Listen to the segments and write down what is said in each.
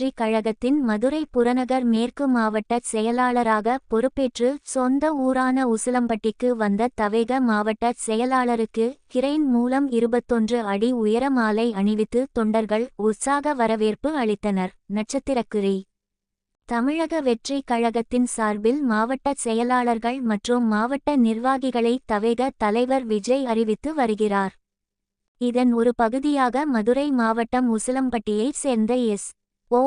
வெற்றிக் கழகத்தின் மதுரை புறநகர் மேற்கு மாவட்ட செயலாளராக பொறுப்பேற்று சொந்த ஊரான உசிலம்பட்டிக்கு வந்த தவேக மாவட்ட செயலாளருக்கு கிரெயின் மூலம் இருபத்தொன்று அடி உயர மாலை அணிவித்து தொண்டர்கள் உற்சாக வரவேற்பு அளித்தனர். நட்சத்திரக்குறி. தமிழக வெற்றிக் கழகத்தின் சார்பில் மாவட்ட செயலாளர்கள் மற்றும் மாவட்ட நிர்வாகிகளை தவேக தலைவர் விஜய் அறிவித்து வருகிறார். இதன் ஒரு பகுதியாக மதுரை மாவட்டம் உசிலம்பட்டியைச் சேர்ந்த S. O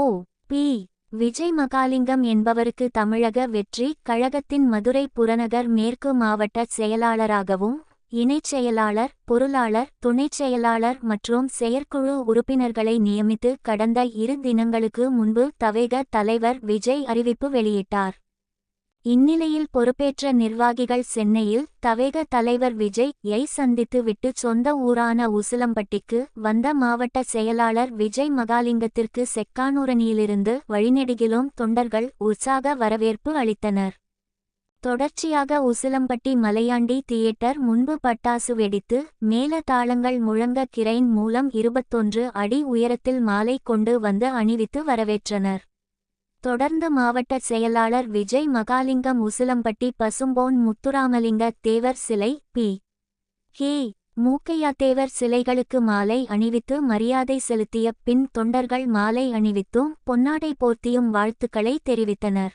P. Vijay Mahalingam என்பவருக்கு தமிழக வெற்றி கழகத்தின் மதுரை புறநகர் மேற்கு மாவட்ட செயலாளராகவும் இணைச் செயலாளர் பொருளாளர் துணைச் செயலாளர் மற்றும் செயற்குழு உறுப்பினர்களை நியமித்து கடந்த இரு தினங்களுக்கு முன்பு தவேக தலைவர் விஜய் அறிவிப்பு வெளியிட்டார். இந்நிலையில் பொறுப்பேற்ற நிர்வாகிகள் சென்னையில் தவேக தலைவர் விஜய் யை சந்தித்து விட்டு சொந்த ஊரான உசிலம்பட்டிக்கு வந்த மாவட்ட செயலாளர் விஜய் மகாலிங்கத்திற்கு செக்கானூரணியிலிருந்து வழிநெடுகிலும் தொண்டர்கள் உற்சாக வரவேற்பு அளித்தனர். தொடர்ச்சியாக உசிலம்பட்டி மலையாண்டி தியேட்டர் முன்பு பட்டாசு வெடித்து மேல தாளங்கள் முழங்க கிரைன் மூலம் இருபத்தொன்று அடி உயரத்தில் மாலை கொண்டு வந்து அணிவித்து வரவேற்றனர். தொடர்ந்து மாவட்ட செயலாளர் விஜய் மகாலிங்கம் உசிலம்பட்டி பசும்போன் முத்துராமலிங்க தேவர் சிலை பி. கே. மூக்கையா தேவர் சிலைகளுக்கு மாலை அணிவித்து மரியாதை செலுத்திய பின் தொண்டர்கள் மாலை அணிவித்தும் பொன்னாடை போர்த்தியும் வாழ்த்துக்களை தெரிவித்தனர்.